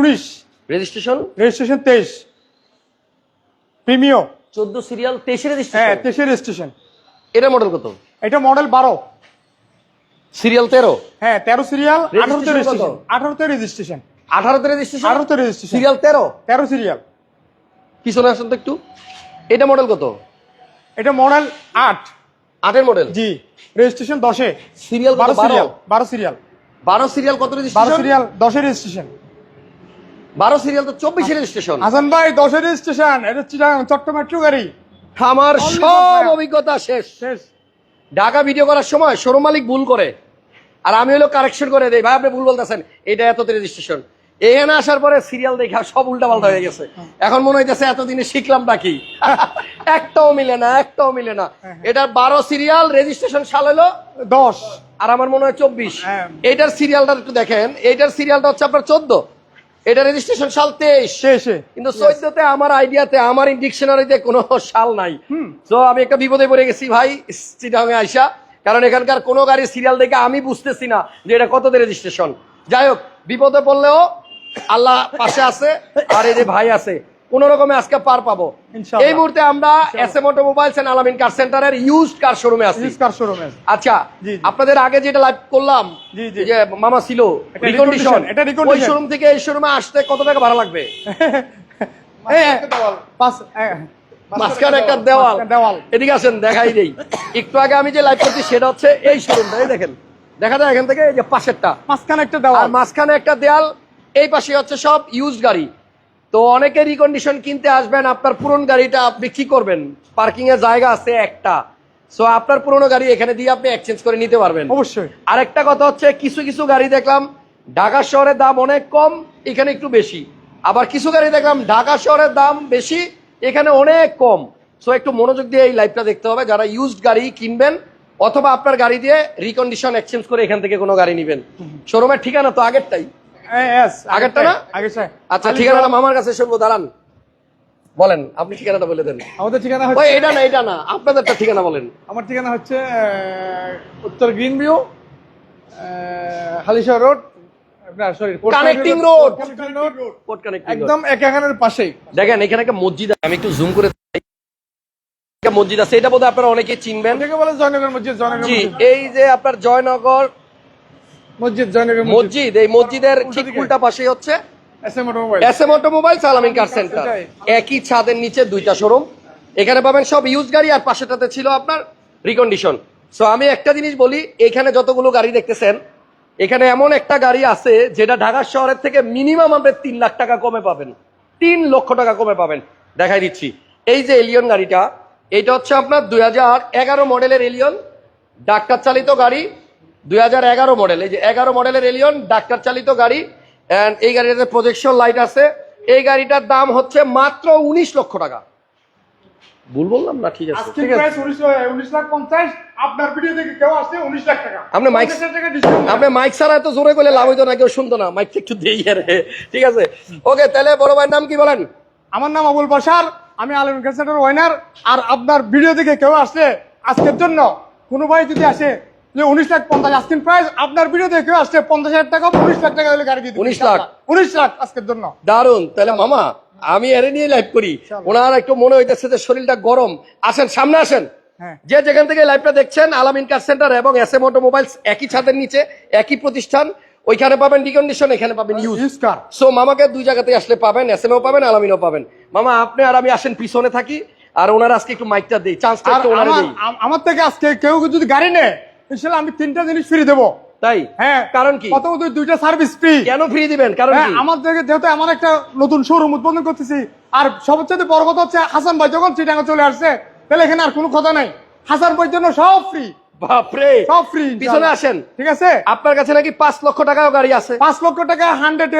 উনিশ। Registration registration তেইশ। Premio চোদ্দ সিরিয়াল তেইশে হ্যাঁ তেইশের রেজিস্ট্রেশন এটা মডেল কত? এটা মডেল বারো। সিরিয়াল তেরো? হ্যাঁ তেরো সিরিয়াল আঠারোতে রেজিস্ট্রেশন আঠারোতে রেজিস্ট্রেশন আঠারোতে রেজিস্ট্রেশন আঠারোতে রেজিস্ট্রেশন সিরিয়াল তেরো? তেরো সিরিয়াল পিছনে আসেন তো একটু। এটা মডেল কত? এটা মডেল আট। আটের মডেল জি রেজিস্ট্রেশন দশে। সিরিয়াল বারো বারো? সিরিয়াল বারো সিরিয়াল বারো সিরিয়াল কত বারো রেজিস্ট্রেশন সিরিয়াল দশের রেজিস্ট্রেশন বারো সিরিয়াল তো চব্বিশে রেজিস্ট্রেশন হাসান ভাই দশের রেজিস্ট্রেশন এটা চিটাং গাড়ি আমার সব অভিজ্ঞতা শেষ। শেষ। ঢাকা ভিডিও করার সময় শোরুম মালিক ভুল করে। আর আমি হলো কারেকশন করে দেই। ভাই আপনি ভুল বলতেছেন। এটা এততে রেজিস্ট্রেশন এখানে আসার পরে সিরিয়াল দেখা সব উল্টা পাল্টা হয়ে গেছে। এখন মনে হইতেছে এতদিনে শিখলাম নাকি একটাও মিলে না একটাও মিলে না। এটার বারো সিরিয়াল রেজিস্ট্রেশন সাল হলো দশ। আর আমার মনে হয় চব্বিশ। হ্যাঁ। এইটার সিরিয়ালটা একটু দেখেন। এইটার সিরিয়ালটা হচ্ছে আপনার চোদ্দ। এটা রেজিস্ট্রেশন সাল তেইশ। শেষে কিন্তু চোদ্দতে আমার আইডিয়াতে আমার ডিকশনারিতে কোনো সাল নাই। তো আমি একটা বিপদে পড়ে গেছি ভাই চিটাঙে আইসা। কারণ এখানকার কোনো গাড়ি সিরিয়াল দেখে আমি বুঝতেছি না যে এটা কততে রেজিস্ট্রেশন যাই হোক বিপদে পড়লেও আল্লাহ পাশে আছে আর এই যে ভাই আছে কোন রকমে আজকে পার পাবো। এই মুহূর্তে আমরা এস এম অটোমোবাইলস এন্ড আলামিন কার সেন্টারের ইউজড কার শোরুমে আছি। ইউজ কার শোরুমে আচ্ছা। আপনাদের আগে যেটা লাইভ করলাম। যে মামা ছিল রিকন্ডিশন এটা recondition। ওই শোরুম থেকে এই শোরুমে আসতে কত টাকা ভাড়া লাগবে? মাঝখানে একটা দেওয়াল। দেওয়াল। এদিকে আসেন দেখাই দেই। একটু আগে আমি যে লাইভ করছি সেটা হচ্ছে এই শোরুমটা এই দেখেন। দেখা যায় এখান থেকে এই যে পাশেরটা। মাঝখানে একটা দেওয়াল। মাঝখানে একটা দেয়াল এই পাশে হচ্ছে সব ইউজ গাড়ি। তো অনেকে রিকন্ডিশন কিনতে আসবেন আপনার পুরনো গাড়িটা আপনি কি করবেন? পার্কিং এর জায়গা আছে একটা। সো আপনার পুরনো গাড়ি এখানে দিয়ে আপনি এক্সচেঞ্জ করে নিতে পারবেন। অবশ্যই। আরেকটা কথা হচ্ছে কিছু কিছু গাড়ি দেখলাম ঢাকা শহরের দাম অনেক কম এখানে একটু বেশি। আবার কিছু গাড়ি দেখলাম ঢাকা শহরের দাম বেশি এখানে অনেক কম। সো একটু মনোযোগ দিয়ে এই লাইভটা দেখতে হবে। যারা ইউজড গাড়ি কিনবেন অথবা আপনার গাড়ি দিয়ে রিকন্ডিশন এক্সচেঞ্জ করে এখান থেকে কোনো গাড়ি নেবেন। শোরুমের ঠিকানা তো আগেরটাই। আগেরটা না? আচ্ছা ঠিকানাটা মামার কাছে শুনব দাঁড়ান। বলেন আপনি ঠিকানাটা বলে দেন। আমাদের ঠিকানা হচ্ছে এটা না এটা না আপনাদেরটা ঠিকানা বলেন। আমার ঠিকানা হচ্ছে উত্তর গ্রিন ভিউ হালিশা রোড রোড কানেক্ট একদম একাখানের পাশেই। দেখেন এখানে একটা মসজিদ আছে। আমি একটু জুম করে। মসজিদ আছে এটা বোধহয় আপনারা অনেকেই চিনবেন। বলে জয়নগর মসজিদ জয়নগর এই যে আপনার জয়নগর মসজিদ এই মসজিদের ঠিক উল্টা পাশে হচ্ছে এস এম অটোমোবাইল সালামিন কার সেন্টার একই ছাদের নিচে দুইটা শোরুম এখানে পাবেন সব ইউজ গাড়ি আর পাশেটাতে ছিল আপনার রিকন্ডিশন সো আমি একটা জিনিস বলি এখানে যতগুলো গাড়ি দেখতেছেন এখানে এমন একটা গাড়ি আছে যেটা ঢাকা শহরের থেকে মিনিমাম আপনি তিন লাখ টাকা কমে পাবেন। তিন লক্ষ টাকা কমে পাবেন। দেখাই দিচ্ছি। এই যে এলিয়ন গাড়িটা এইটা হচ্ছে আপনার দুই হাজার এগারো মডেলের এলিয়ন ডাক্তার চালিত গাড়ি। দুই এগারো মডেল এই যে এগারো মডেলের এলিয়ন ডাক্তার চালিত গাড়ি এন্ড এই গাড়িটাতে প্রজেকশন লাইট আছে। এই গাড়িটার দাম হচ্ছে মাত্র উনিশ লক্ষ টাকা। ভুল বললাম না? ঠিক আছে। আজকে প্রাইস উনিশ লাখ পঞ্চাশ আপনার ভিডিও থেকে কেউ আসছে উনিশ লাখ টাকা। আপনি মাইক- 50 টাকা আপনি মাইক ছাড়া এত জোরে করলে লাভ হইতো না কেউ শুনতো না। একটু দেই আরে ঠিক আছে? ওকে তাহলে বড় ভাইয়ের নাম কি বলেন? আমার নাম আবুল বাসার আমি আলম ওয়াইনার আর আপনার ভিডিও থেকে কেউ আসলে আজকের জন্য। কোনো ভাই যদি আসে যে উনিশ লাখ পঞ্চাশ আজকের প্রাইস আপনার ভিডিও থেকে কেউ আসছে পঞ্চাশ হাজার টাকা উনিশ লাখ টাকা হলে গাড়ি দিয়ে। 19 লাখ? উনিশ লাখ আজকের জন্য। দারুণ তাহলে মামা আমি এরে নিয়ে লাইভ করি। ওনার একটু মনে হইতেছে যে শরীরটা গরম। আসেন সামনে আসেন। হ্যাঁ। যে যেখান থেকে লাইভটা দেখছেন আলামিন কার সেন্টার এবং এস এম অটোমোবাইলস একই ছাদের নিচে একই প্রতিষ্ঠান ওইখানে পাবেন রিকন্ডিশন এখানে পাবেন ইউজ কার সো মামাকে দুই জায়গাতে আসলে পাবেন এস এম পাবেন আলামিনও পাবেন। মামা আপনি আর আমি আসেন পিছনে থাকি। আর ওনার আজকে একটু মাইকটা দেই। চান্সটা একটু ওনারে দেই। আমার থেকে আজকে কেউ যদি গাড়ি নেয় আমি তিনটা জিনিস ফ্রি দেবো। তাই? হ্যাঁ। কারণ কি? প্রথমত দুইটা সার্ভিস ফ্রি কেন ফ্রি দিবেন? কারণ হ্যাঁ, কি? যেহেতু আমার একটা নতুন শোরুম উদ্বোধন করতেছি আর সবচেয়ে বড় কথা হচ্ছে হাসান ভাই যখন চিটাঙ্গা চলে আসছে তাহলে এখানে আর কোনো কথা নাই। হাসান ভাইয়ের জন্য সব ফ্রি বাপরে! সব ফ্রি পিছনে আসেন। ঠিক আছে? আপনার কাছে নাকি পাঁচ লক্ষ টাকাও গাড়ি আছে। পাঁচ লক্ষ টাকা হান্ড্রেড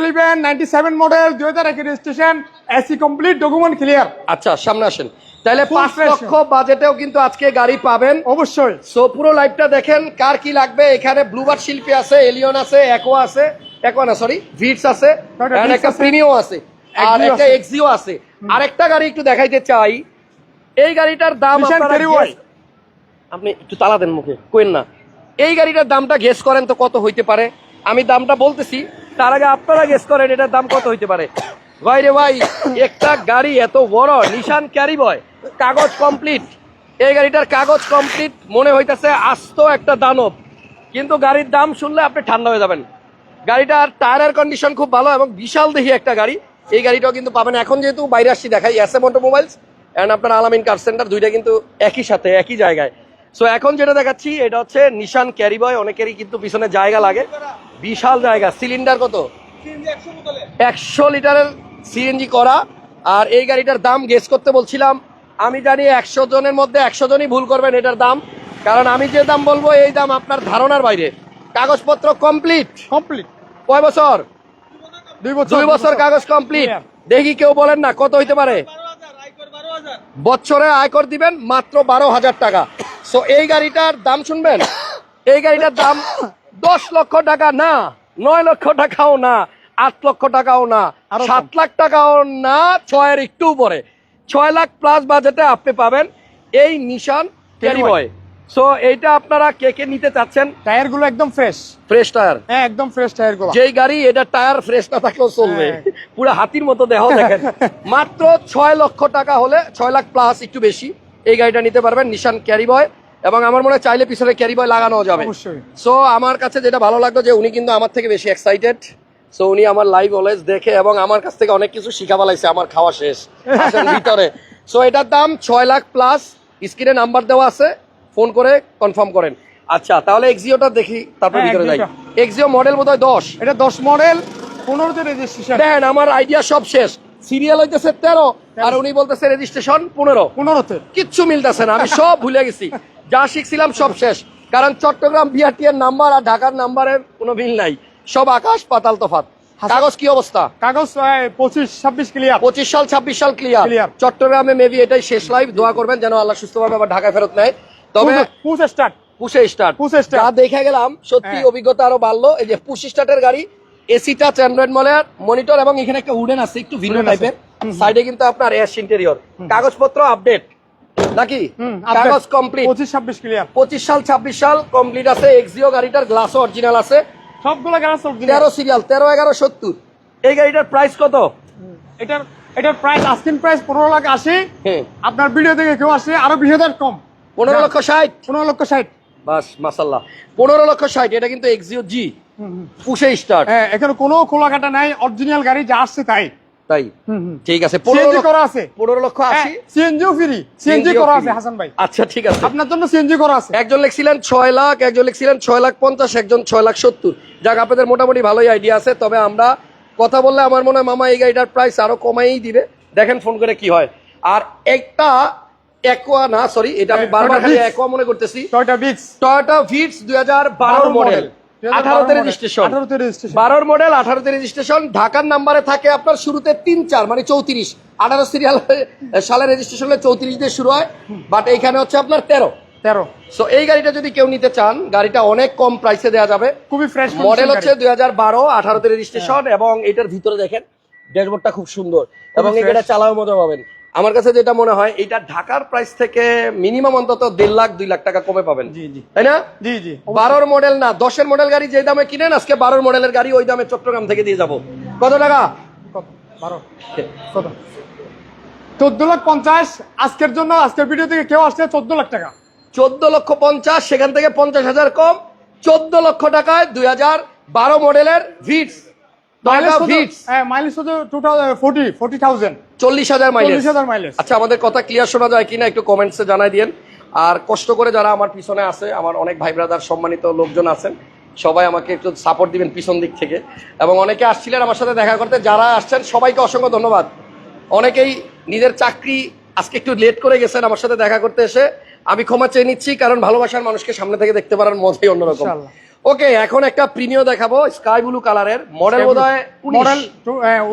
নাইনটি সেভেন মডেল দুই হাজার registration AC complete document clear আচ্ছা সামনে আসেন। তাহলে পাঁচ লক্ষ বাজেটেও কিন্তু আজকে গাড়ি পাবেন। অবশ্যই। সো পুরো লাইভটা দেখেন কার কি লাগবে? এখানে ব্লুবার শিল্পী আছে এলিয়ন আছে একো আছে একো না সরি ভিটস আছে একটা and একটা আছে। প্রিমিও আছে আর একটা এক্সিও আছে। আরেকটা গাড়ি একটু দেখাইতে চাই। এই গাড়িটার দাম আপনি একটু তালা দেন মুখে কোয়েন না। এই গাড়িটার দামটা গেস করেন তো কত হইতে পারে? আমি দামটা বলতেছি তার আগে আপনারা গেস করেন এটার দাম কত হইতে পারে। ভাই রে ভাই একটা গাড়ি এত বড় নিশান ক্যারি বয় কাগজ কমপ্লিট এই গাড়িটার কাগজ কমপ্লিট মনে হইতাছে আস্ত একটা দানব। কিন্তু গাড়ির দাম শুনলে আপনি ঠান্ডা হয়ে যাবেন। গাড়িটার টায়ারের কন্ডিশন খুব ভালো এবং বিশাল দেখি একটা গাড়ি। এই গাড়িটাও কিন্তু পাবেন। এখন যেহেতু বাইরে আসছি দেখাই এস এম অটোমোবাইলস অ্যান্ড আপনার আলামিন কার সেন্টার দুইটা কিন্তু একই সাথে একই জায়গায়। সো এখন যেটা দেখাচ্ছি এটা হচ্ছে নিশান ক্যারি বয় অনেকেরই কিন্তু পিছনে জায়গা লাগে। বিশাল জায়গা। সিলিন্ডার কত? একশো লিটারের সিএনজি করা। আর এই গাড়িটার দাম গেস করতে বলছিলাম আমি জানি একশো জনের মধ্যে একশো জনই ভুল করবেন এটার দাম। কারণ আমি যে দাম বলব এই দাম আপনার ধারণার বাইরে। কাগজপত্র কমপ্লিট কমপ্লিট কয় বছর? দুই বছর। দুই বছর কাগজ কমপ্লিট দেখি কেউ বলেন না কত হইতে পারে? বছরে আয়কর দিবেন মাত্র বারো হাজার টাকা। সো এই গাড়িটার দাম শুনবেন? এই গাড়িটার দাম দশ লক্ষ টাকা না নয় লক্ষ টাকাও না আট লক্ষ টাকাও না আরও সাত লাখ টাকাও না ছয়ের একটু উপরে। ছয় লাখ প্লাস বাজেটে আপনি পাবেন এই নিশান ক্যারি বয় সো এইটা আপনারা কে কে নিতে চাচ্ছেন? টায়ারগুলো একদম ফ্রেশ ফ্রেশ টায়ার হ্যাঁ একদম ফ্রেশ টায়ারগুলো যেই গাড়ি এটা টায়ার ফ্রেশ না থাকলেও চলবে। হ্যাঁ। পুরো হাতির মতো দেহ দেখেন। মাত্র ছয় লক্ষ টাকা হলে ছয় লাখ প্লাস একটু বেশি এই গাড়িটা নিতে পারবেন নিশান ক্যারি বয় এবং আমার মনে হয় চাইলে পিছনে ক্যারি বয় লাগানো যাবে সো আমার কাছে যেটা ভালো লাগল যে উনি কিন্তু আমার থেকে বেশি এক্সাইটেড সো উনি আমার লাইভ অলওয়েজ দেখে এবং আমার কাছ থেকে অনেক কিছু শিখা পালাইছে আমার খাওয়া শেষ ভিতরে। সো এটার দাম ছয় লাখ প্লাস স্ক্রিনে নাম্বার দেওয়া আছে ফোন করে কনফার্ম করেন। আচ্ছা তাহলে এক্সিওটা দেখি তারপর হ্যাঁ, ভিতরে যাই। এক্সিও মডেল বোধহয় দশ। এটা দশ মডেল পনেরোতে রেজিস্ট্রেশন দেখেন আমার আইডিয়া সব শেষ। সিরিয়াল হইতেছে তেরো আর উনি বলতেছে রেজিস্ট্রেশন পনেরো। পনেরোতে। কিচ্ছু মিলতেছে না আমি সব ভুলে গেছি। যা শিখছিলাম সব শেষ। কারণ চট্টগ্রাম বিআরটি এর নাম্বার আর ঢাকার নাম্বারের কোনো মিল নাই। সব আকাশ পাতাল তফাত কাগজ কি অবস্থা? কাগজ পঁচিশ ছাব্বিশ ক্লিয়ার পঁচিশ সাল ছাব্বিশ সাল ক্লিয়ার Clear. চট্টগ্রামে মেবি এটাই শেষ লাইভ দোয়া করবেন যেন আল্লাহ সুস্থভাবে আবার ঢাকায় ফেরত নেয়। তবে পুশ স্টার্ট পুষে স্টার্ট পুশ start। যা দেখে গেলাম সত্যি হ্যাঁ। অভিজ্ঞতা আরও বাড়লো। এই যে পুশ স্টার্টের গাড়ি এসি টাচ অ্যান্ড্রয়েড মলের মনিটর এবং এখানে একটা উডেন আছে একটু ভিন্ন টাইপের সাইডে কিন্তু আপনার এস ইন্টেরিয়র কাগজপত্র আপডেট নাকি? কাগজ কমপ্লিট পঁচিশ ছাব্বিশ ক্লিয়ার পঁচিশ সাল ছাব্বিশ সাল কমপ্লিট আছে। এক্সিও গাড়িটার গ্লাসও অরিজিনাল আছে। সবগুলো গ্যাস তেরো সিরিয়াল তেরো এগারো সত্তর। এই গাড়িটার প্রাইস কত? এটার এটার প্রাইস আস্কিং প্রাইস পনেরো লাখ আশি। হ্যাঁ। আপনার ভিডিও থেকে কেউ আসে আরও বিশ হাজার কম। পনেরো লক্ষ ষাট। পনেরো লক্ষ ষাট। বাস মাসাল্লাহ পনেরো লক্ষ ষাট এটা কিন্তু এক্সিও জি পুষে স্টার্ট হ্যাঁ এখানে কোনো খোলা কাটা নাই অরিজিনাল গাড়ি যা আসছে তাই। তাই? ঠিক আছে করা আছে। পনেরো লক্ষ আশি। সিএনজিও ফ্রি সিএনজি করা আছে হাসান ভাই। আচ্ছা ঠিক আছে। আপনার জন্য সিএনজি করা আছে। একজন লিখছিলেন ছয় লাখ একজন লিখছিলেন ছয় লাখ পঞ্চাশ একজন ছয় লাখ সত্তর। যাক আপনাদের মোটামুটি ভালোই আইডিয়া আছে তবে আমরা কথা বললে আমার মনে হয় মামা এই গাড়িটার প্রাইস আরও কমাই দিবে। দেখেন ফোন করে কি হয়। আর একটা একোয়া না সরি এটা আমি হ্যাঁ, বারবার একোয়া মনে করতেছি। টয়টা বিক্স টয়োটা ভিটস দুই হাজার বারোর মডেল আঠারোতে রেজিস্ট্রেশন আঠারোতে রেজিস্ট্রেশন বারোর মডেল আঠারোতে রেজিস্ট্রেশন ঢাকার নাম্বারে থাকে আপনার শুরুতে তিন চার মানে চৌত্রিশ। আঠারো সিরিয়াল সালে রেজিস্ট্রেশন হলে চৌত্রিশ দিয়ে শুরু হয়। বাট এইখানে হচ্ছে আপনার তেরো। তেরো। সো এই গাড়িটা যদি কেউ নিতে চান গাড়িটা অনেক কম প্রাইসে দেওয়া যাবে। খুবই ফ্রেশ মডেল হচ্ছে দুই হাজার বারো আঠারোতে রেজিস্ট্রেশন এবং এটার ভিতরে দেখেন ড্যাশবোর্ডটা খুব সুন্দর। এবং। গাড়িটা চালাও মজা পাবেন। আমার কাছে যেটা মনে হয় এটা ঢাকার প্রাইস থেকে মিনিমাম অন্তত দেড় লাখ দুই লাখ টাকা কমে পাবেন। জি জি। তাই না? জি জি বারোর মডেল না দশের মডেল গাড়ি যে দামে কিনেন আজকে বারোর মডেলের গাড়ি ওই দামে চট্টগ্রাম থেকে দিয়ে যাব। কত টাকা? বারো। কত চোদ্দ। লাখ পঞ্চাশ আজকের জন্য আজকের ভিডিও থেকে কেউ আসছে চোদ্দ লাখ টাকা। চোদ্দ লক্ষ পঞ্চাশ সেখান থেকে পঞ্চাশ হাজার কম। চোদ্দ লক্ষ টাকায় দুই হাজার বারো মডেলের ভিটস মাইলেজ হ্যাঁ মাইলেজ শুধু টু ফোর্টি ফোর্টি থাউজেন্ড চল্লিশ হাজার মাইলেজ মাইলেজ আচ্ছা আমাদের কথা ক্লিয়ার শোনা যায় কিনা একটু কমেন্টসে জানাই দিন আর কষ্ট করে যারা আমার পিছনে আছে আমার অনেক ভাই ব্রাদার সম্মানিত লোকজন আছেন সবাই আমাকে একটু সাপোর্ট দিবেন পিছন দিক থেকে। এবং অনেকে আসছিলেন আমার সাথে দেখা করতে যারা আসছেন সবাইকে অসংখ্য ধন্যবাদ। অনেকেই নিজের চাকরি আজকে একটু লেট করে গেছেন আমার সাথে দেখা করতে এসে। আমি ক্ষমা চেয়ে নিচ্ছি কারণ ভালোবাসার মানুষকে সামনে থেকে দেখতে পারার মজাই অন্যরকম। ওকে এখন একটা প্রিমিয় দেখাবো স্কাই ব্লু কালারের। মডেল বোধ হয় মডেল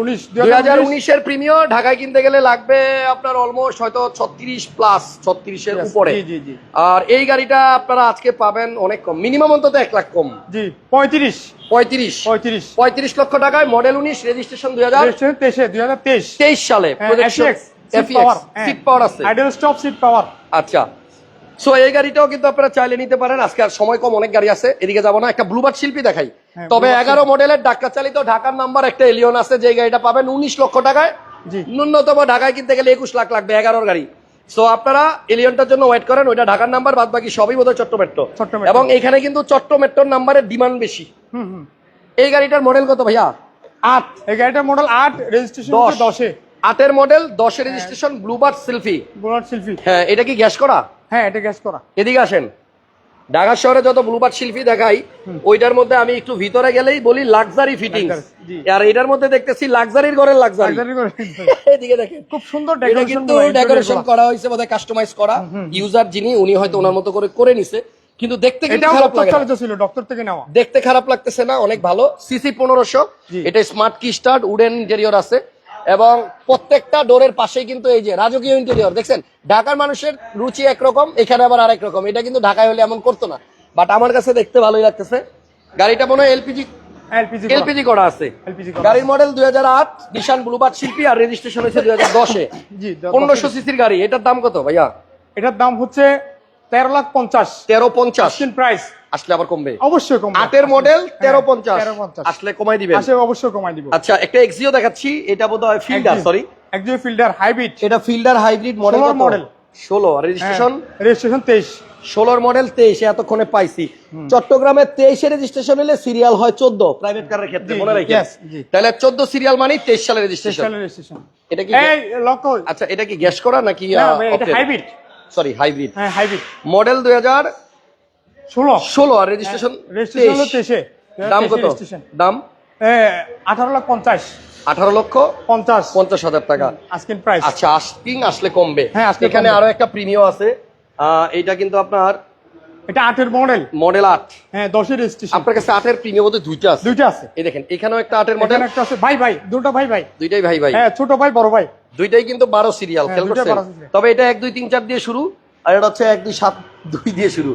উনিশ দুই হাজার উনিশের প্রিমিয় ঢাকায় কিনতে গেলে লাগবে আপনার অলমোস্ট হয়তো ছত্রিশ প্লাস ছত্রিশের উপরে। জি জি জি। আর এই গাড়িটা আপনারা আজকে পাবেন অনেক কম। মিনিমাম অন্তত এক লাখ কম। জি পঁয়ত্রিশ। পঁয়ত্রিশ। পঁয়ত্রিশ। পঁয়ত্রিশ লক্ষ টাকায় মডেল উনিশ রেজিস্ট্রেশন দুই হাজার দুই হাজার তেইশ। সালে আইডল স্টপ সিট পাওয়ার আচ্ছা। সো এই গাড়িটাও কিন্তু আপনারা চাইলে নিতে পারেন। আজকে আর সময় কম অনেক গাড়ি আছে। এদিকে যাব না একটা ব্লুবার শিল্পী দেখাই। হ্যাঁ, তবে এগারো মডেলের ডাক্তার চালিত ঢাকার নাম্বার একটা এলিয়ন আছে যে গাড়িটা পাবেন উনিশ লক্ষ টাকায়। ন্যূনতম ঢাকায় কিনতে গেলে একুশ লাখ লাগবে এগারোর গাড়ি। সো আপনারা এলিয়নটার জন্য ওয়েট করেন ওইটা ঢাকার নাম্বার বাদ বাকি সবই বোধহয় চট্ট মেট্রো চট্ট মেট্রো। এবং এখানে কিন্তু চট্ট মেট্রোর নাম্বারের ডিমান্ড বেশি। এই গাড়িটার মডেল কত ভাইয়া? আট। এই গাড়িটার মডেল আট রেজিস্ট্রেশন দশ। দশে। আটের মডেল দশের রেজিস্ট্রেশন ব্লুবার্ড সেলফি ব্লুবার্ড শিল্পী। হ্যাঁ এটা কি গ্যাস করা? হ্যাঁ এটা গ্যাস করা। এদিকে আসেন। ঢাকা শহরে যত ব্লুবার্ড শিল্পী দেখাই ওইটার মধ্যে আমি একটু ভিতরে গেলেই বলি লাক্সারি ফিটিং আর এটার মধ্যে দেখতেছি লাক্সারির ঘরের লাক্সারি এদিকে দেখেন। খুব সুন্দর এটা কিন্তু ডেকোরেশন করা হয়েছে বোধহয় কাস্টমাইজ করা। ইউজার যিনি উনি হয়তো ওনার মতো করে করে নিছে। কিন্তু দেখতে খারাপ ছিল ডক্টর থেকে নেওয়া। দেখতে খারাপ লাগতেছে না অনেক ভালো। সিসি পনেরোশো। এটা স্মার্ট কি স্টার্ট উডেন ইন্টেরিয়র আছে। এবং প্রত্যেকটা ডোরের পাশেই কিন্তু এই যে রাজকীয় ইন্টেরিয়র দেখছেন? ঢাকার মানুষের রুচি একরকম এখানে আবার আরেক রকম। এটা কিন্তু ঢাকায় হলে এমন করতো না। বাট আমার কাছে দেখতে ভালোই লাগতেছে। গাড়িটা মনে হয় এলপিজি এলপিজি করা। আছে। গাড়ির মডেল দুই হাজার আট নিশান ব্লুবার্ড শিল্পী আর রেজিস্ট্রেশন হয়েছে দুই হাজার দশে। পনেরোশো সিসির গাড়ি এটার দাম কত ভাইয়া? এটার দাম হচ্ছে তেরো লাখ পঞ্চাশ। তেরো পঞ্চাশ। প্রাইস আসলে আবার কমবে। অবশ্যই কম আটের মডেল তেরো পঞ্চাশ। আসলে কমাই দিবে আসে অবশ্যই কমাই দিবে। আচ্ছা একটা এক্সিও দেখাচ্ছি। এটা বোধ হয় ফিল্ডার সরি একজন ফিল্ডার হাইব্রিড এটা ফিল্ডার হাইব্রিড মডেল model। ষোলো। রেজিস্ট্রেশন রেজিস্ট্রেশন তেইশ। ষোলোর মডেল তেইশে এতক্ষণে পাইছি। চট্টগ্রামে তেইশে রেজিস্ট্রেশন হলে সিরিয়াল হয় চোদ্দ। প্রাইভেট কারের ক্ষেত্রে মনে জি। তাহলে চোদ্দ সিরিয়াল মানে তেইশ সালের রেজিস্ট্রেশন এটা কি লক্ষ্য আচ্ছা এটা কি গ্যাস করা নাকি হাইব্রিড সরি হাইব্রিড হ্যাঁ হাইব্রিড মডেল দুই হাজার ষোলো। ষোলো আর রেজিস্ট্রেশন রেজিস্ট্রেশন হলো তেইশে। দাম কত? দাম? আঠারো লাখ পঞ্চাশ। আঠারো লক্ষ পঞ্চাশ। পঞ্চাশ হাজার টাকা। আজকের প্রাইস আচ্ছা আস্কিং আসলে কমবে। হ্যাঁ, এখানে আরও একটা প্রিমিয়াম আছে। এটা কিন্তু আপনার এটা আটের মডেল মডেল আট। হ্যাঁ দশের রেজিস্ট্রেশন আপনার কাছে আটের প্রিমিয়াম মধ্যে দুইটা আছে। দুইটা আছে। এই দেখেন এখানেও একটা আটের মডেল একটা আছে। ভাই ভাই দুটো ভাই ভাই। দুইটাই ভাই ভাই। হ্যাঁ ছোট ভাই বড় ভাই। দুইটাই কিন্তু বারো সিরিয়াল হ্যাঁ, খেয়াল করছেন? তবে এটা এক দুই তিন চার দিয়ে শুরু আর এটা হচ্ছে এক দুই সাত দুই দিয়ে শুরু।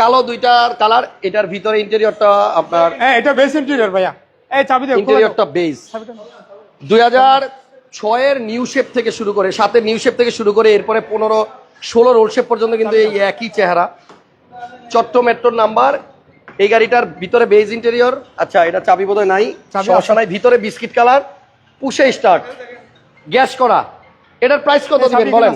কালো দুইটার কালার এটার ভিতরে ইন্টেরিয়রটা আপনার হ্যাঁ এটা বেস ইন্টেরিয়র ভাইয়া। এই চাবি দে ইন্টেরিয়রটা বেস দুই হাজার ছয়ের নিউ শেপ থেকে শুরু করে সাতের নিউ শেপ থেকে শুরু করে এরপরে পনেরো ষোলোর ওল্ড শেপ পর্যন্ত কিন্তু এই একই চেহারা। চট্ট মেট্রোর নাম্বার এই গাড়িটার ভিতরে বেজ ইন্টেরিয়র আচ্ছা এটা চাবি বোধহয় নাই। সমস্যা নাই ভিতরে বিস্কিট কালার পুষে স্টার্ট গ্যাস করা। এটার প্রাইস কত দিবেন বলেন?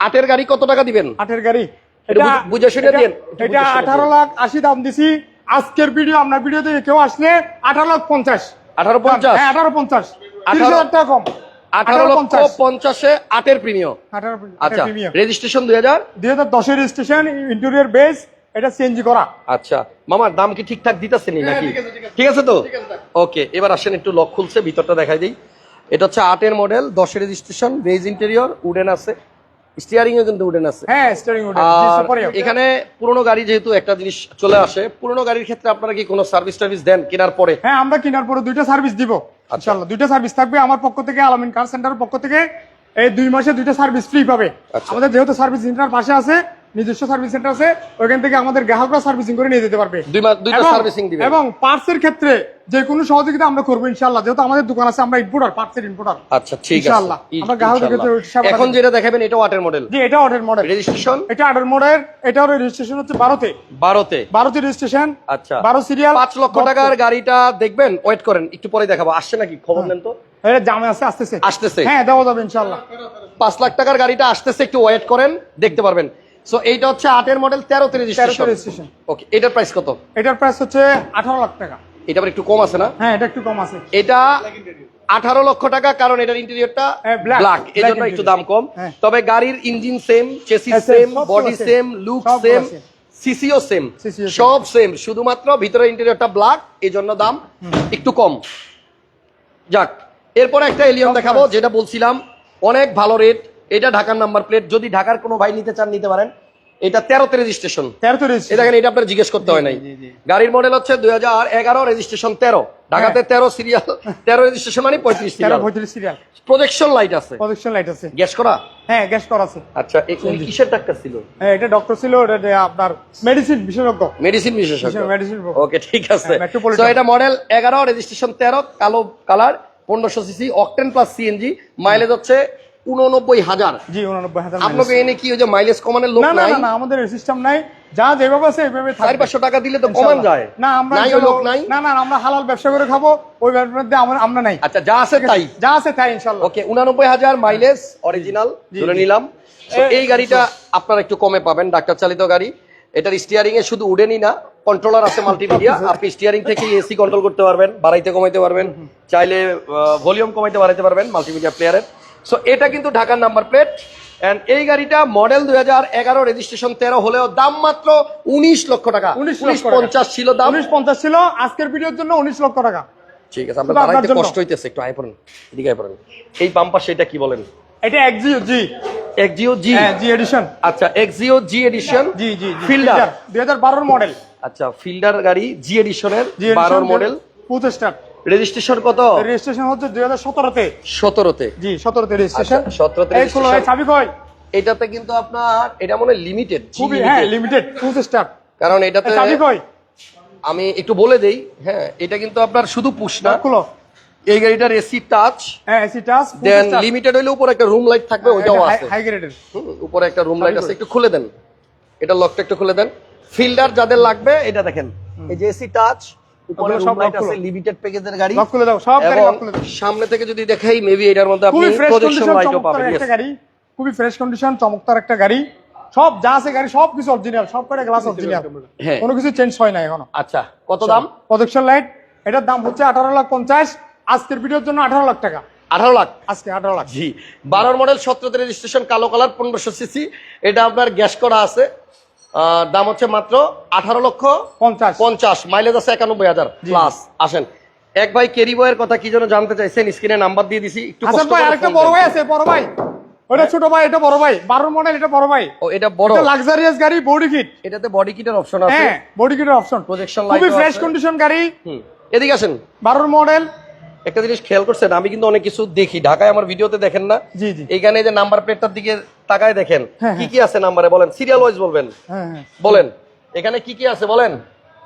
আটের গাড়ি কত টাকা দিবেন? আটের গাড়ি। এটা বুঝে- শুনে একটু এটা বুঝে শুনে আঠারো দিয়েন। লাখ আশি দাম দিছি। আজকের ভিডিও আপনার ভিডিও থেকে কেউ আসলে আঠারো লাখ পঞ্চাশ। আঠারো পঞ্চাশ? হ্যাঁ আঠারো পঞ্চাশ। তিরিশ আঠারো- হাজার টাকা কম। আঠারো লক্ষ পঞ্চাশে। আটের প্রিমিয়াম আঠারো আচ্ছা রেজিস্ট্রেশন দুই হাজার? দুই হাজার দশের রেজিস্ট্রেশন ইন্টেরিয়র বেস এটা সিএনজি করা। আচ্ছা মামার দাম কি ঠিকঠাক দিতেছেনি নাকি? ঠিক আছে তো? ওকে এবার আসেন একটু লক খুলছে ভিতরটা দেখাই দিই। এটা হচ্ছে আটের মডেল দশের রেজিস্ট্রেশন বেজ ইন্টেরিয়র উডেন আছে। স্টিয়ারিং এ কিন্তু উডেন আছে। হ্যাঁ স্টিয়ারিং এখানে পুরনো গাড়ি যেহেতু একটা জিনিস চলে আসে পুরনো গাড়ির ক্ষেত্রে আপনারা কি কোনো সার্ভিস টার্ভিস দেন কেনার পরে? হ্যাঁ আমরা কেনার পরে দুইটা সার্ভিস দিব আচ্ছা। ইনশাআল্লাহ। দুইটা সার্ভিস থাকবে আমার পক্ষ থেকে আলামিন কার সেন্টারের পক্ষ থেকে। এই দুই মাসে দুইটা সার্ভিস ফ্রি পাবে। আচ্ছা। আমাদের যেহেতু সার্ভিস সেন্টার পাশে আছে নিজস্ব সার্ভিস সেন্টার আছে ওইখান থেকে আমাদের গ্রাহকরা সার্ভিসিং করে নিয়ে যেতে পারবে। দুইটা এবং- সার্ভিসিং এবং পার্টসের ক্ষেত্রে যে কোনো সহযোগিতা আমরা করব ইনশাআল্লাহ। যেহেতু আমাদের দোকান আছে আমরা ইম্পোর্টার পার্টসের ইম্পোর্টার আচ্ছা ঠিক আছে। ইনশাআল্লাহ। আমরা ইনশাআল্লাহ। ক্ষেত্রে এখন যেটা দেখাবেন এটা ওয়াটের মডেল জি এটা অর্ডার মডেল রেজিস্ট্রেশন এটা অর্ডার মডেল এটাও রেজিস্ট্রেশন হচ্ছে বারোতে। বারোতে। বারোতে রেজিস্ট্রেশন আচ্ছা। বারো সিরিয়াল পাঁচ লক্ষ টাকার গাড়িটা দেখবেন ওয়েট করেন একটু পরে দেখাবো। আসছে নাকি? খবর নেন তো। এটা জামে আছে আসতেছে। আসতেছে। হ্যাঁ দেওয়া যাবে ইনশাআল্লাহ। পাঁচ লাখ টাকার গাড়িটা আসতেছে একটু ওয়েট করেন দেখতে পারবেন। সো এইটা হচ্ছে আটের মডেল রেজিস্ট্রেশন ওকে এটার প্রাইস কত? এটার প্রাইস হচ্ছে আঠারো লাখ টাকা। এটা আবার একটু কম আছে না? হ্যাঁ এটা একটু কম আছে। এটা আঠারো লক্ষ টাকা কারণ এটার ইন্টেরিয়রটা ব্ল্যাক এই জন্য একটু দাম কম। হ্যাঁ। তবে গাড়ির engine same chassis same body same look same সিসিও same সব সেম শুধুমাত্র ভিতরে ইন্টেরিয়রটা ব্ল্যাক এই জন্য দাম একটু কম। যাক এরপরে একটা এলিয়ন দেখাবো যেটা বলছিলাম অনেক ভালো রেট এটা ঢাকার নাম্বার প্লেট। যদি ঢাকার কোনো ভাই নিতে চান নিতে পারেন। এটা তেরোতে রেজিস্ট্রেশন তেরোতে দেখেন এটা আপনার জিজ্ঞেস করতে হয় নাই। গাড়ির মডেল হচ্ছে দুই হাজার এগারো রেজিস্ট্রেশন তেরো। ঢাকাতে তেরো সিরিয়াল তেরো রেজিস্ট্রেশন মানে পঁয়ত্রিশ তেরো সিরিয়াল পঁয়ত্রিশ সিরিয়াল প্রজেকশন লাইট আছে। প্রদক্ষিণ লাইট আছে। গ্যাস করা? হ্যাঁ গ্যাস করা আছে। আচ্ছা কিসের ডাক্তার ছিল? হ্যাঁ এটা ডক্টর ছিল এটা আপনার মেডিসিন বিশেষজ্ঞ। মেডিসিন বিশেষজ্ঞ। মেডিসিন ওকে ঠিক আছে। হ্যাঁ, তো এটা মডেল এগারো রেজিস্ট্রেশন তেরো কালো কালার পনেরোশো CC octane plus CNG mileage হচ্ছে উননব্বই হাজার। জি উননব্বই হাজার আপনাকে এনে কি যে মাইলেজ কমানোর লোক না নাই? আমাদের সিস্টেম নাই। যা যেভাবে আছে এইভাবে চার পাঁচশো টাকা দিলে তো কমান যায়। না আমরা নাই লোক নাই? না না আমরা হালাল ব্যবসা করে খাব ওই ব্যবসার মধ্যে আমরা আমরা নাই। আচ্ছা যা আছে তাই। যা আছে তাই ইনশাল্লাহ ওকে উনানব্বই হাজার মাইলেজ অরিজিনাল ধরে নিলাম। এই গাড়িটা আপনারা একটু কমে পাবেন ডাক্তার চালিত গাড়ি। এটার স্টিয়ারিং এ শুধু উডেনই না কন্ট্রোলার আছে মাল্টিমিডিয়া আপনি স্টিয়ারিং থেকে এসি কন্ট্রোল করতে পারবেন বাড়াইতে কমাইতে পারবেন। চাইলে ভলিউম কমাইতে বাড়াইতে পারবেন মাল্টিমিডিয়া প্লেয়ারের সো এটা কিন্তু ঢাকার নাম্বার প্লেট এন্ড এই গাড়িটা মডেল দুই হাজার এগারো রেজিস্ট্রেশন তেরো হলেও দাম মাত্র উনিশ লক্ষ টাকা। উনিশ পঞ্চাশ ছিল দাম। উনিশ পঞ্চাশ ছিল আজকের ভিডিওর জন্য উনিশ লক্ষ টাকা। ঠিক আছে আপনার দাঁড়াইতে কষ্ট হইতেছে একটু আয় পড়েন এদিকে আয় পড়েন। এই পাম্পার সেটা কি বলেন? এটা Axio G Axio G G edition আচ্ছা Axio G edition G G fielder দুই হাজার বারোর মডেল আচ্ছা ফিল্ডার গাড়ি জি এডিশনের জি বারোর মডেল পুথ স্টার রেজিস্ট্রেশন কত? রেজিস্ট্রেশন হচ্ছে দুই হাজার সতেরোতে। সতেরোতে। জি সতেরোতে রেজিস্ট্রেশন আচ্ছা, 17 তে এই খোলো এই চাবি কই? এটাতে কিন্তু আপনার এটা মনে লিমিটেড খুবই হ্যাঁ লিমিটেড পুথ স্টার কারণ এটাতে চাবি কই? আমি একটু বলে দেই হ্যাঁ এটা কিন্তু আপনার শুধু পুশ না। খুলো। এই গাড়িটার এসি টাচ হ্যাঁ এসি টাচ দেন লিমিটেড হইলে উপরে একটা রুম লাইট থাকবে ওইটাও আছে। হাই গ্রেডের উপরে একটা রুম লাইট আছে একটু খুলে দেন। এটা লকটা একটু খুলে দেন। ফিল্ডার যাদের লাগবে এটা দেখেন। এই যে এসি টাচ উপরে সব লাইট আছে লিমিটেড প্যাকেজের গাড়ি। লক খুলে দাও সব গাড়ি লক খুলে দাও। সামনে থেকে যদি দেখাই মেবি এটার মধ্যে আপনি প্রজেকশন লাইটও পাবেন একটা গাড়ি খুবই ফ্রেশ কন্ডিশন চমৎকার একটা গাড়ি। সব যা আছে গাড়ি সব কিছু অরিজিনাল সব কটা গ্লাস অরিজিনাল। কোনো কিছু চেঞ্জ হয় না এখনও। আচ্ছা কত দাম? প্রজেকশন লাইট এটার দাম হচ্ছে আঠারো লাখ পঞ্চাশ। আজকের ভিডিওর জন্য আঠারো লাখ টাকা। আঠারো লাখ? আজকে আঠারো লাখ। জি। বারোর মডেল সতেরোতে রেজিস্ট্রেশন কালো কালার পনেরোশো সিসি এটা আপনার গ্যাস করা আছে। দাম হচ্ছে মাত্র আঠারো লক্ষ পঞ্চাশ। পঞ্চাশ। মাইলেজ আছে একানব্বই হাজার প্লাস আসেন। এক ভাই কেরি বয়ের কথা কি যেন জানতে চাইছেন স্ক্রিনে নাম্বার দিয়ে দিছি একটু ভাই আরেকটা বড় ভাই আছে বড় ভাই। ওটা ছোট ভাই এটা বড় ভাই। বারোর মডেল এটা বড় ভাই। ও এটা বড়। এটা লাক্সারিয়াস গাড়ি বডি কিট এটাতে বডি কিটের অপশন আছে। হ্যাঁ বডি কিটের অপশন Projection খুবই ফ্রেশ কন্ডিশন গাড়ি। হুম। এদিকে আসেন। বারোর মডেল একটা জিনিস খেয়াল করছেন আমি কিন্তু অনেক কিছু দেখি। ঢাকায় আমার ভিডিওতে দেখেন না? এইখানে যে নাম্বার প্লেটটার দিকে তাকায় দেখেন হ্যাঁ, কি কি আছে নাম্বারে বলেন? সিরিয়াল ওয়াইজ বলবেন। হ্যাঁ হ্যাঁ। বলেন এখানে কি কি আছে বলেন?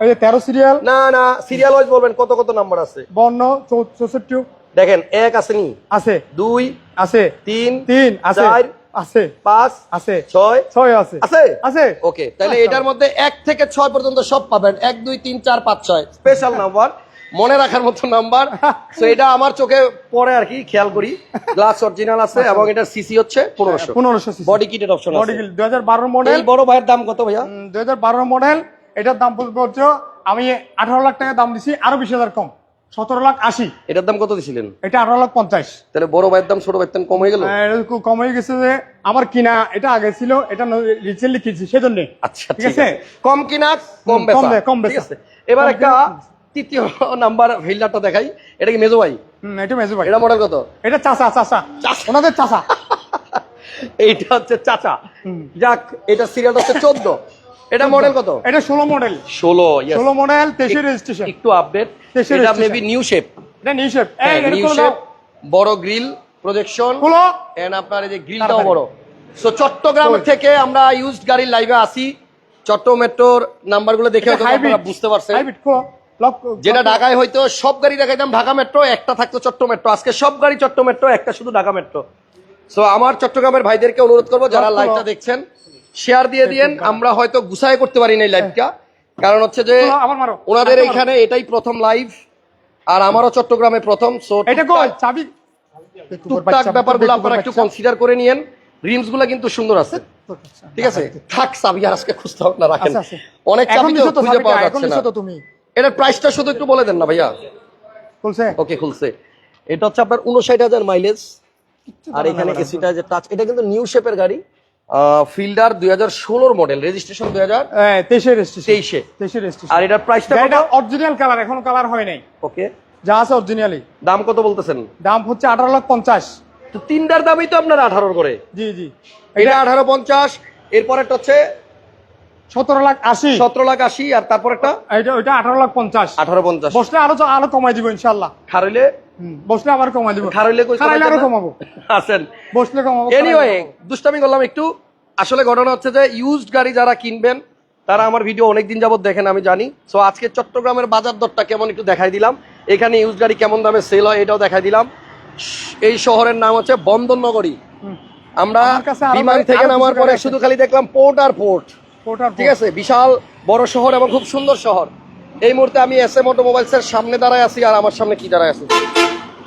এই যে তেরো সিরিয়াল না না সিরিয়াল ওয়াইজ বলবেন কত কত নাম্বার আছে? বর্ণ চৌ- চৌষট্টি দেখেন এক আসেনি আছে। দুই আছে। তিন তিন আছে। চার, আছে। পাঁচ আছে। ছয় ছয় আছে। আছে? আছে। ওকে তাহলে এটার মধ্যে এক থেকে ছয় পর্যন্ত সব পাবেন। এক দুই তিন চার পাঁচ ছয়। স্পেশাল নাম্বার মনে রাখার মতো নাম্বার। তো এটা আমার চোখে পরে আর কি খেয়াল করি। গ্লাস অরিজিনাল আছে এবং এটার সিসি হচ্ছে পনেরোশো। পনেরোশো বডি কিটের অপশন বডি আছে। কিল দুই হাজার বারো মডেল বড় ভাইয়ের দাম কত ভাইয়া? দুই হাজার মডেল এটার দাম হচ্ছে আমি আঠারো লাখ টাকা দাম দিছি আরও বিশ হাজার কম। সতেরো লাখ আশি। এটার দাম কত দিছিলেন? এটা আঠারো লাখ পঞ্চাশ। তাহলে বড় ভাইয়ের দাম ছোট ভাইয়ের দাম কম হয়ে গেল? এটা খুব কম হয়ে গেছে যে আমার কিনা এটা আগে ছিল এটা রিসেন্টলি কিনছি সেজন্য। আচ্ছা ঠিক আছে? কম কিনা কম কম বেচা। এবার একটা তৃতীয় নাম্বার ফিল্ডারটা দেখাই। এটা কি মেজো ভাই? হুম, এটা মেজু ভাই। এটা মডেল কত? এটা চাচা চাচা। ওনাদের চাচা। এইটা হচ্ছে চাচা। যাক এটা সিরিয়াল হচ্ছে চোদ্দ। এটা মডেল কত? এটা ষোলো মডেল ষোলো ষোলো মডেল তেইশে রেজিস্ট্রেশন একটু আপডেট এটা মেবি নিউ শেপ এটা নিউ শেপ নিউ শেপ বড় গ্রিল প্রজেকশন খুলো। এন্ড আপনার এই যে গ্রিলটাও বড়। সো চট্টগ্রাম থেকে আমরা ইউজড গাড়ির লাইভে আসি। চট্ট মেট্রোর নাম্বারগুলো দেখে আপনারা বুঝতে পারছেন। যেটা ঢাকায় হয়তো সব গাড়ি দেখাইতাম ঢাকা মেট্রো একটা থাকতো চট্ট মেট্রো। আজকে সব গাড়ি চট্ট মেট্রো একটা শুধু ঢাকা মেট্রো। সো আমার চট্টগ্রামের ভাইদেরকে অনুরোধ করব যারা লাইভটা দেখছেন শেয়ার দিয়ে দিয়েন। আমরা হয়তো গুছাই করতে পারি না এই লাইভটা কারণ হচ্ছে যে মারো ওনাদের এখানে এটাই প্রথম লাইভ আর আমারও চট্টগ্রামে প্রথম সো এটা কই চাবি। টুকটাক ব্যাপারগুলো আপনারা একটু কনসিডার করে নিয়েন। রিমসগুলো কিন্তু সুন্দর আছে। ঠিক আছে? থাক চাবি আর আজকে খুঁজতে হবে না রাখেন। আচ্ছা, আচ্ছা। অনেক চাবি তো খুঁজে পাওয়া যাচ্ছে না। তুমি। এটার প্রাইসটা শুধু একটু বলে দেন না ভাইয়া। বলছে ওকে খুলছে। এটা হচ্ছে আপনার উনষাট হাজার মাইলেজ আর এখানে এসিটা যে টাচ এটা কিন্তু নিউ শেপের গাড়ি। ফিল্ডার দুই হাজার ষোলোর মডেল রেজিস্ট্রেশন দুই হাজার তেইশে রেজিস্ট্রেশন তেইশে। তেইশে রেজিস্ট্রেশন আর এটার প্রাইসটা এটা অরিজিনাল কালার এখনও কালার হয় নাই। ওকে যা আছে অরিজিনালি দাম কত বলতেছেন? দাম হচ্ছে আঠারো লাখ পঞ্চাশ। তো তিনটার দামই তো আপনার আঠারোর করে। জি জি। এটা আঠারো পঞ্চাশ এরপর একটা হচ্ছে সতেরো লাখ আশি। সতেরো লাখ আশি আর তারপর একটা? এটা ওইটা আঠারো লাখ পঞ্চাশ। আঠারো পঞ্চাশ। বসলে আরও আরও কমাই দিব ইনশাল্লাহ। খারইলে? হুম, বসলে আবার কমাই দিব। খারইলে কই আরও কমাবো। আছেন। বসলে কমাবো এনিওয়ে দুষ্টামি করলাম একটু। আসলে ঘটনা হচ্ছে যে ইউজড গাড়ি যারা কিনবেন তারা আমার ভিডিও অনেকদিন যাবত দেখেন আমি জানি। সো আজকে চট্টগ্রামের বাজার দরটা কেমন একটু দেখাই দিলাম। এখানে ইউজ গাড়ি কেমন দামে সেল হয় এটাও দেখাই দিলাম। এই শহরের নাম হচ্ছে বন্দর নগরী। আমরা বিমান থেকে নামার পরে শুধু খালি দেখলাম পোর্ট আর পোর্ট ঠিক আছে বিশাল বড় শহর এবং খুব সুন্দর শহর। এই মুহূর্তে আমি এস এম অটোমোবাইলস এর সামনে দাঁড়ায় আছি আর আমার সামনে কি দাঁড়ায় আছি?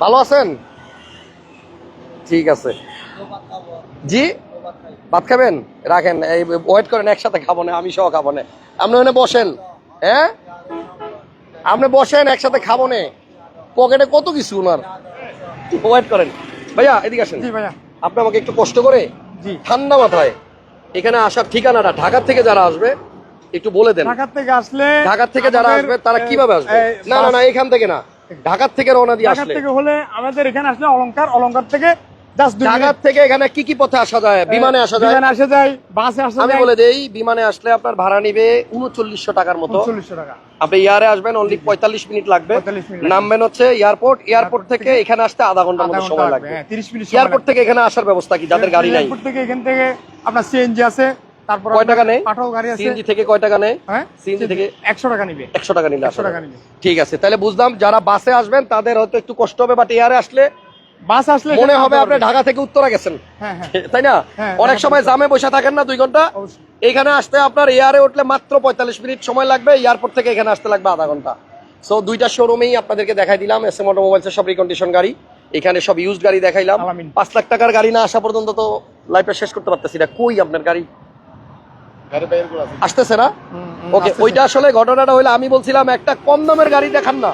ভালো আছেন? ঠিক আছে। জি? ভাত খাবেন? রাখেন এই ওয়েট করেন একসাথে খাব না আমি সহ খাব না। আপনি ওখানে বসেন হ্যাঁ? আপনি বসেন একসাথে খাব না। পকেটে কত কিছু ওনার? ওয়েট করেন। ভাইয়া এদিকে আসেন। জি ভাইয়া। আপনি আমাকে একটু কষ্ট করে জি। ঠান্ডা মাথায় এখানে আসার ঠিকানাটা ঢাকা থেকে যারা আসবে একটু বলে দেন। ঢাকা থেকে আসলে ঢাকা থেকে যারা আসবে তারা কীভাবে আসবে? না না না এখান থেকে না। ঢাকার থেকে রওনা দিয়ে ঢাকা আসলে। থেকে হলে আমাদের এখানে আসলে অলংকার অলংকার থেকে থেকে এখানে কি কি পথে আসা যায়? বিমানে আসা যায়? বিমানে আসা যায় বাসে আসা আমি বলে দেই বিমানে আসলে আপনার ভাড়া নিবে উনচল্লিশশো টাকার মতো। চল্লিশশো টাকা। আপনি ইয়ারে আসবেন অনলি পঁয়তাল্লিশ মিনিট লাগবে। 45 মিনিট লাগবে। নামবেন হচ্ছে এয়ারপোর্ট। এয়ারপোর্ট থেকে এখানে আসতে আধা ঘণ্টার মতো সময় লাগবে লাগবে। হ্যাঁ, 30 মিনিট এয়ারপোর্ট থেকে এখানে আসার ব্যবস্থা কি? যাদের গাড়ি নাই। এয়ারপোর্ট থেকে এখান থেকে আপনার সিএনজি আছে তারপর কয় টাকা নেই পাঠাও গাড়ি আছে। সিএনজি থেকে কয় টাকা নেয়? হ্যাঁ? সিএনজি থেকে একশো টাকা নিবে। একশো টাকা নিলে একশো আসা টাকা যাবে। নিবে। ঠিক আছে তাহলে বুঝলাম যারা বাসে আসবেন তাদের হয়তো একটু কষ্ট হবে বাট এয়ারে আসলে বাস আসলে মনে হবে আপনি ঢাকা থেকে উত্তরা গেছেন। হ্যাঁ হ্যাঁ। তাই না? হ্যাঁ, অনেক সময় জামে বসে থাকেন না দুই ঘণ্টা। এখানে আসতে আপনার এয়ারে উঠলে মাত্র পঁয়তাল্লিশ মিনিট সময় লাগবে এয়ারপোর্ট থেকে এখানে আসতে লাগবে আধা ঘণ্টা। সো দুইটা শোরুমেই আপনাদেরকে দেখাই দিলাম এস এম অটোমোবাইলসের সব রিকন্ডিশন গাড়ি। এখানে সব ইউজ গাড়ি দেখাইলাম। পাঁচ লাখ টাকার গাড়ি না আসা পর্যন্ত তো লাইফে শেষ করতে পারতেছি না। কই আপনার গাড়ি? আসতেছে না? ওকে ওইটা আসলে ঘটনাটা হলো আমি বলছিলাম একটা কম দামের গাড়ি দেখান না।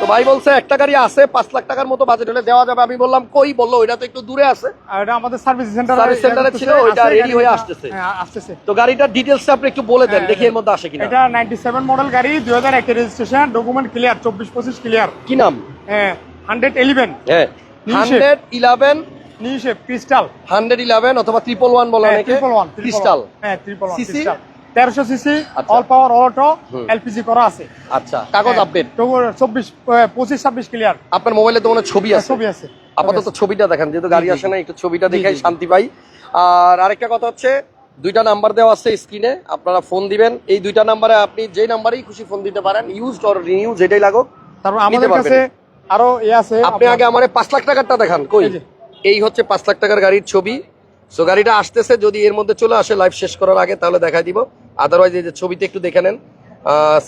তো ভাই বলছে একটা গাড়ি আছে পাঁচ লাখ টাকার মতো বাজেট হলে দেওয়া যাবে। আমি বললাম কই বলল ওইটা তো একটু দূরে আছে। আর এটা আমাদের সার্ভিস সেন্টার center ছিল, ওইটা ready হয়ে আসতেছে। হ্যাঁ আসতেছে। তো গাড়িটার ডিটেলস আপনি একটু বলে দেন হ্যাঁ, দেখি এর মধ্যে আসে কিনা। এটা 97 মডেল গাড়ি 2001 এর রেজিস্ট্রেশন ডকুমেন্ট ক্লিয়ার 24 25 ক্লিয়ার কি নাম? হ্যাঁ 111 হ্যাঁ New hundred eleven new shape crystal hundred eleven অথবা ট্রিপল ওয়ান বলে অনেকে। ক্রিস্টাল হ্যাঁ 1300 CC. All power all auto. LPG করা আছে। আচ্ছা কাগজ আপডেট 24 25 26 ক্লিয়ার আপনার মোবাইলে তো মনে ছবি আছে। ছবি আছে। আপাতত ছবিটা দেখেন যেহেতু গাড়ি আসে না একটু ছবিটা দেখাই। শান্তি পাই। আর আরেকটা কথা হচ্ছে দুইটা নাম্বার দেওয়া আছে স্ক্রিনে আপনারা ফোন দিবেন। এই দুইটা নাম্বারে আপনি যে নাম্বারেই খুশি ফোন দিতে পারেন ইউজড অর রিনিউ যেটাই লাগুক তারপর আমাদের কাছে আরও এ আছে আপনি আগে আমার পাঁচ লাখ টাকারটা দেখান কই? এই এই হচ্ছে পাঁচ লাখ টাকার গাড়ির ছবি। সো গাড়িটা আসতেছে যদি এর মধ্যে চলে আসে লাইভ শেষ করার আগে তাহলে দেখাই দিব। আদারওয়াইজ এই যে ছবিতে একটু দেখে নেন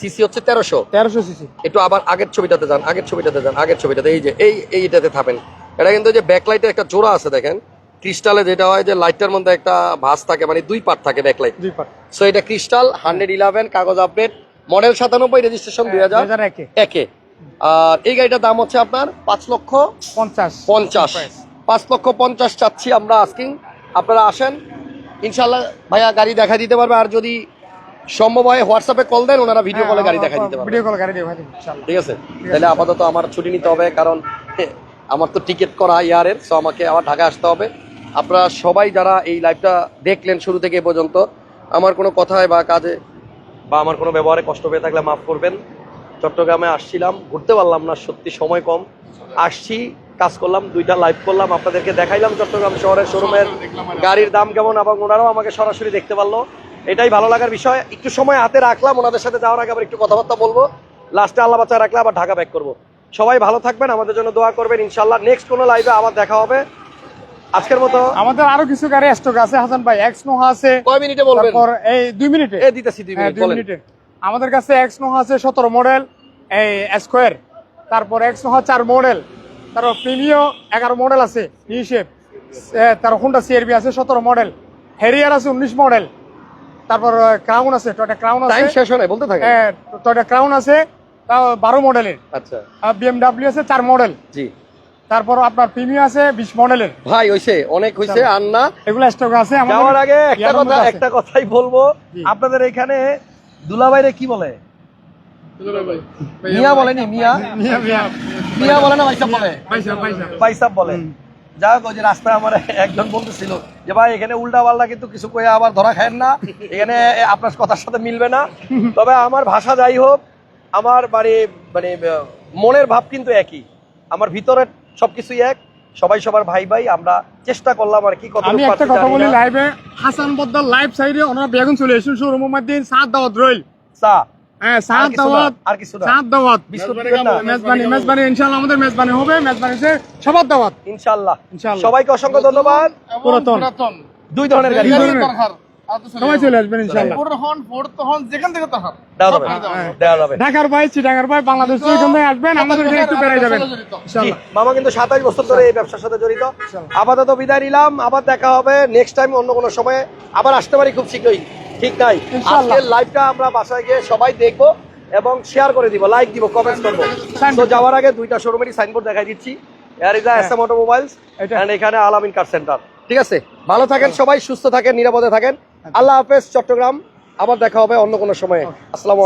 সিসি হচ্ছে তেরোশো। 1300 সিসি একটু আবার আগের ছবিটাতে যান আগের ছবিটাতে যান আগের ছবিটাতে এই যে এই এইটাতে থামেন। এটা কিন্তু যে ব্যাকলাইটের একটা জোড়া আছে দেখেন। ক্রিস্টালে যেটা হয় যে লাইটটার মধ্যে একটা ভাঁজ থাকে মানে দুই পার্ট থাকে ব্যাকলাইট দুই পার্ট সো এটা ক্রিস্টাল হান্ড্রেড ইলেভেন কাগজ আপডেট মডেল সাতানব্বই রেজিস্ট্রেশন দুই হাজার একে। আর এই গাড়িটার দাম হচ্ছে আপনার পাঁচ লক্ষ 50 পঞ্চাশ। পাঁচ লক্ষ পঞ্চাশ চাচ্ছি আমরা আস্কিং আপনারা আসেন। ইনশাল্লাহ ভাইয়া গাড়ি দেখা দিতে পারবে। আর যদি সম্ভব হয় হোয়াটসঅ্যাপে কল দেন ওনারা ভিডিও কলে গাড়ি দেখা দিতে পারবে। ভিডিও কল গাড়ি দেখাই দেব ঠিক আছে? তাহলে আপাতত আমার ছুটি নিতে হবে কারণ আমার তো টিকিট করা ইয়ারের সো আমাকে আবার ঢাকা আসতে হবে। আপনারা সবাই যারা এই লাইভটা দেখলেন শুরু থেকে পর্যন্ত আমার কোনো কথায় বা কাজে বা আমার কোনো ব্যবহারে কষ্ট পেয়ে থাকলে মাফ করবেন। চট্টগ্রামে আসছিলাম ঘুরতে পারলাম না সত্যি সময় কম। আসছি কাজ করলাম দুইটা লাইভ করলাম আপনাদেরকে দেখাইলাম চট্টগ্রাম শহরের শোরুমের গাড়ির দাম কেমন এবং ওনারাও আমাকে সরাসরি দেখতে পারল। এটাই ভালো লাগার বিষয়। একটু সময় হাতে রাখলাম ওনাদের সাথে যাওয়ার আগে আবার একটু কথাবার্তা বলব। লাস্টে আল্লাহ বাচ্চা রাখলে আবার ঢাকা ব্যাক করব। সবাই ভালো থাকবেন আমাদের জন্য দোয়া করবেন। ইনশাল্লাহ নেক্সট কোনো লাইভে আবার দেখা হবে। আজকের মতো আমাদের আরও কিছু গাড়ি স্টক আছে। হাসান ভাই এক্স নোহা আছে। কয় মিনিটে বলবেন? তারপর এই দুই মিনিটে? এ দিতেছি দুই হ্যাঁ মিনিট দুই মিনিটে। আমাদের কাছে এক্স নোহা আছে সতেরো মডেল এই স্কোয়ার তারপর এক্স নোহা চার মডেল তারপর প্রিমিও এগারো মডেল আছে নিউ শেপ তার হোন্ডা সিআরবি আছে সতেরো মডেল হেরিয়ার আছে উনিশ মডেল তারপর ক্রাউন আছে টয়টা ক্রাউন আছে। টাইম শেষ হয় বলতে থাকে হ্যাঁ টয়টা ক্রাউন আছে তাও বারো মডেলের আচ্ছা। বিএমডাব্লিউ আছে চার মডেল জি। তারপর আপনার প্রিমিও আছে বিশ মডেলের ভাই হইছে অনেক হইছে আর না এগুলো স্টক আছে আমাদের যাওয়ার আগে একটা কথা একটা কথাই বলব। আপনাদের এখানে দুলাভাইরে কি বলে? মিয়া বলেনি মিয়া? মিয়া, মিয়া। মিয়া বলে না ভাইসাব বলে? পয়সা, পয়সা। ভাইসাব বলে। যাই হোক যে রাস্তায় আমার একজন বলতেছিল যে ভাই এখানে উল্টা পাল্টা কিন্তু কিছু কয়ে আবার ধরা খায়েন না। এখানে আপনার কথার সাথে মিলবে না। তবে আমার ভাষা যাই হোক আমার মানে মানে মনের ভাব কিন্তু একই। আমার ভিতরের সবকিছুই এক। সবাই সবার ভাই ভাই আমরা চেষ্টা করলাম আর কি আমি একটা কথা বলি লাইভে হাসান বদ্দার লাইভ সাইডে ওনারা বেগুন চলে এসেছেন শোরুমের মধ্যে সাত দাওয়াত রইল। চা। হ্যাঁ সাত দাওয়াত আর কিছু না। সাত দাওয়াত। বিস্কুট দিবেন না মেজবানি মেজবানি ইনশাআল্লাহ আমাদের মেজবানি হবে মেজবানি হচ্ছে সবার দাওয়াত। ইনশাআল্লাহ। ইনশাআল্লাহ। সবাইকে অসংখ্য ধন্যবাদ। পুরাতন। দুই ধরনের গাড়ি। দুই সবাই চলে আসবেন ইনশাআল্লাহ। যেখান থেকে তাহার দেওয়া যাবে। দেওয়া যাবে। ঢাকার ভাই চিটাঙ্গার ভাই বাংলাদেশ এখান থেকে আসবেন আমাদের এখানে একটু বেড়ে যাবেন। মামা কিন্তু সাতাশ বছর ধরে এই ব্যবসার সাথে জড়িত। আপাতত বিদায় নিলাম আবার দেখা হবে নেক্সট টাইম অন্য কোনো সময়ে। আবার আসতে পারি খুব শীঘ্রই। ঠিক নাই আজকের লাইভটা আমরা বাসায় গিয়ে সবাই দেখব এবং শেয়ার করে দিব লাইক দিব কমেন্ট করব। তো যাওয়ার আগে দুইটা শোরুমেরই সাইনবোর্ড দেখাই দিচ্ছি। Here is S M automobiles and এখানে আলামিন কার সেন্টার ঠিক আছে? ভালো থাকেন সবাই সুস্থ থাকেন নিরাপদে থাকেন। আল্লাহ হাফেজ চট্টগ্রাম। আবার দেখা হবে অন্য কোনো সময়ে। আসসালামু